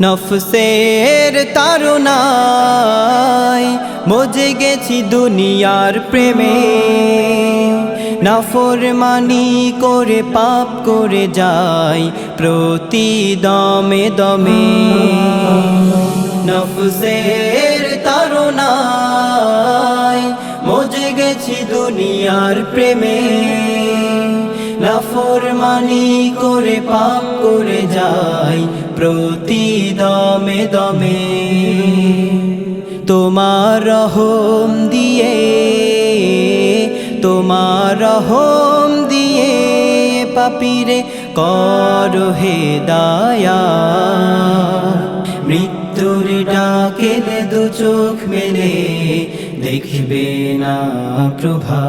নফসের তারুনায় মজে গেছি দুনিয়ার প্রেমে। নাফর মানি করে পাপ করে যাই প্রতি দমে। দমে নফসের তারুনায় মজে দুনিয়ার প্রেমে। নাফরমানি করে পাপ করে যাই প্রতি দমে। দমে তোমার রহম দিয়ে, তোমার রহম দিয়ে পাপিরে কর হে দায়া মৃত্যুর ডাকে দু চোখ মেলে দেখবে না প্রভা